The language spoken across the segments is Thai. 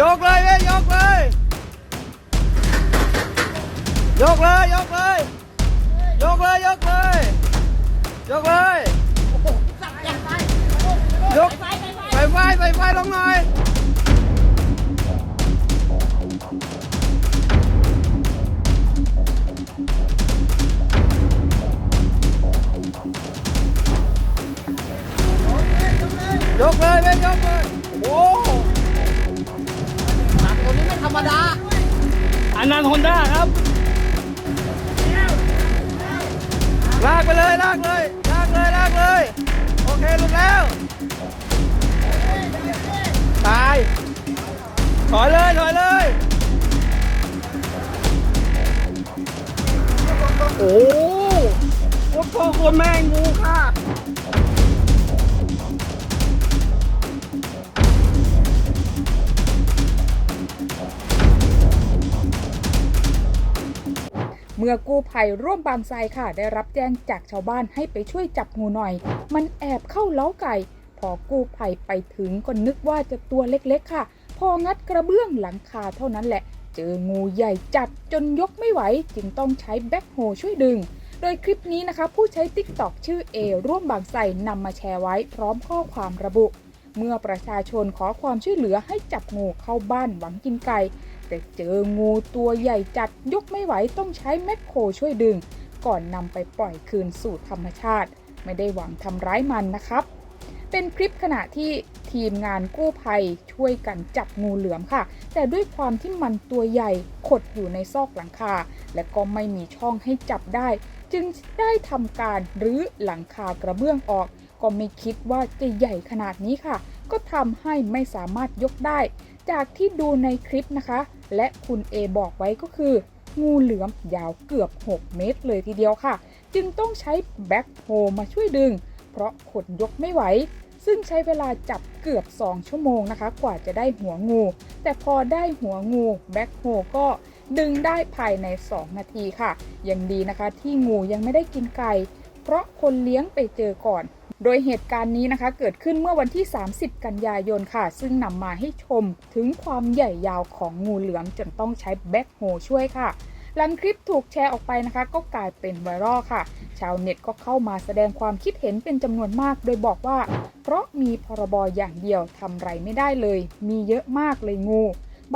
ยกเลยเว้ยยกเลย ยกเลย ยกเลย ยกเลย ยกเลย ยกเลย ยกไปไฟไปไฟลงหน่อยยกเลยเว้ยยกเลยโอ้โหตัวนี้ไม่ธ รรมดา อันนั้นฮอนด้าครับ ลากไปเลย ลากเลย ลากเลย ลากเลย โอเคหลุดแล้ว ตาย ถอยเลย ถอยเลย โอ้โหโอ้โหคนแม่งงูค่ะเมื่อกู้ภัยร่วมบางไทรค่ะ ได้รับแจ้งจากชาวบ้านให้ไปช่วยจับงูหน่อย มันแอบเข้าเล้าไก่ พอกู้ภัยไปถึงก็นึกว่าจะตัวเล็กๆค่ะ พองัดกระเบื้องหลังคาเท่านั้นแหละ เจองูใหญ่จัดจนยกไม่ไหว จึงต้องใช้แบ็คโฮช่วยดึง โดยคลิปนี้นะคะ ผู้ใช้ t ิ k t o k ชื่อเอร่วมบางไทรนำมาแชร์ไว้พร้อมข้อความระบุ เมื่อประชาชนขอความช่วยเหลือให้จับงูเข้าบ้านหวังกินไก่ แต่เจองูตัวใหญ่จัดยกไม่ไหวต้องใช้แมคโครช่วยดึง ก่อนนำไปปล่อยคืนสู่ธรรมชาติ ไม่ได้หวังทำร้ายมันนะครับ เป็นคลิปขณะที่ทีมงานกู้ภัยช่วยกันจับงูเหลือมค่ะ แต่ด้วยความที่มันตัวใหญ่ขดอยู่ในซอกหลังคา และก็ไม่มีช่องให้จับได้ จึงได้ทำการรื้อหลังคากระเบื้องออก ก็ไม่คิดว่าจะใหญ่ขนาดนี้ค่ะ ก็ทำให้ไม่สามารถยกได้ จากที่ดูในคลิปนะคะ และคุณเอบอกไว้ก็คือ งูเหลือมยาวเกือบ 6 เมตรเลยทีเดียวค่ะ จึงต้องใช้แบ็คโฮมาช่วยดึง เพราะขนยกไม่ไหว ซึ่งใช้เวลาจับเกือบ 2 ชั่วโมงนะคะ กว่าจะได้หัวงู แต่พอได้หัวงูแบ็คโฮก็ดึงได้ภายใน 2 นาทีค่ะ ยังดีนะคะที่งูยังไม่ได้กินไก่ เพราะคนเลี้ยงไปเจอก่อน โดยเหตุการณ์นี้นะคะ เกิดขึ้นเมื่อวันที่ 30 กันยายนค่ะ ซึ่งนำมาให้ชมถึงความใหญ่ยาวของงูเหลือมจนต้องใช้แบ็คโฮช่วยค่ะ หลังคลิปถูกแชร์ออกไปนะคะ ก็กลายเป็นไวรัลค่ะ ชาวเน็ตก็เข้ามาแสดงความคิดเห็นเป็นจำนวนมาก โดยบอกว่า เพราะมีพรบอย่างเดียวทำไรไม่ได้เลย มีเยอะมากเลยงู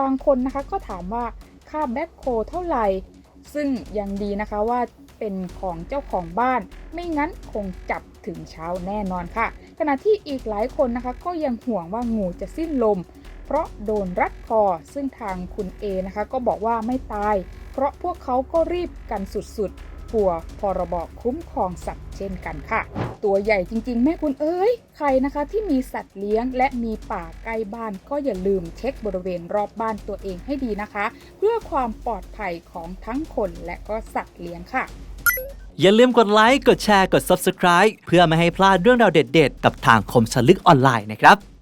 บางคนนะคะก็ถามว่าค่าแบ็คโฮเท่าไหร่ ซึ่งยังดีนะคะว่าเป็นของเจ้าของบ้าน ไม่งั้นคงจับถึงเช้าแน่นอนค่ะ ขณะที่อีกหลายคนนะคะ ก็ยังห่วงว่างูจะสิ้นลม เพราะโดนรัดคอ ซึ่งทางคุณเอนะคะ ก็บอกว่าไม่ตาย เพราะพวกเขาก็รีบกันสุดๆกลัวพรบคุ้มครองสัตว์เช่นกันค่ะ ตัวใหญ่จริง ๆ แม่คุณเอ้ย ใครนะคะที่มีสัตว์เลี้ยง และมีป่าใกล้บ้านก็อย่าลืมเช็คบริเวณรอบบ้านตัวเองให้ดีนะคะ เพื่อความปลอดภัยของทั้งคนและก็สัตว์เลี้ยงค่ะ อย่าลืมกดไลค์ กดแชร์ กด Subscribe เพื่อไม่ให้พลาดเรื่องราวเด็ด ๆ กับทางคมสนลึกออนไลน์นะครับ